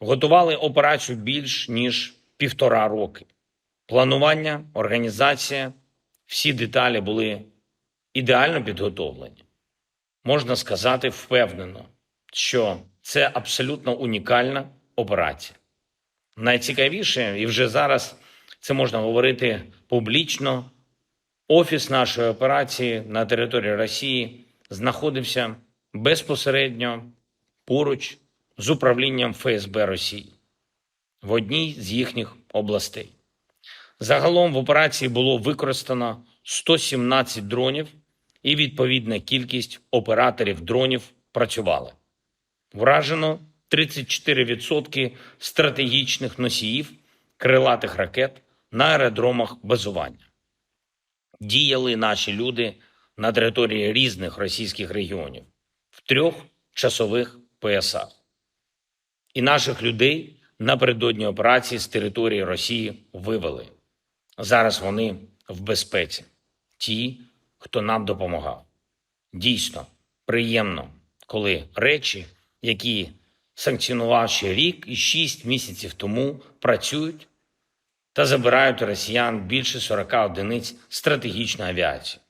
Готували операцію більш ніж півтора роки. Планування, організація, всі деталі були ідеально підготовлені. Можна сказати впевнено, що це абсолютно унікальна операція. Найцікавіше, і вже зараз це можна говорити публічно. Офіс нашої операції на території Росії знаходився безпосередньо поруч з управлінням ФСБ Росії в одній з їхніх областей. Загалом в операції було використано 117 дронів, і відповідна кількість операторів дронів працювали. Вражено 34% стратегічних носіїв крилатих ракет на аеродромах базування. Діяли наші люди на території різних російських регіонів в трьох часових поясах. І наших людей напередодні операції з території Росії вивели. Зараз вони в безпеці. Ті, хто нам допомагав. Дійсно, приємно, коли речі, які санкціонував ще рік і шість місяців тому, працюють та забирають росіян більше 40 одиниць стратегічної авіації.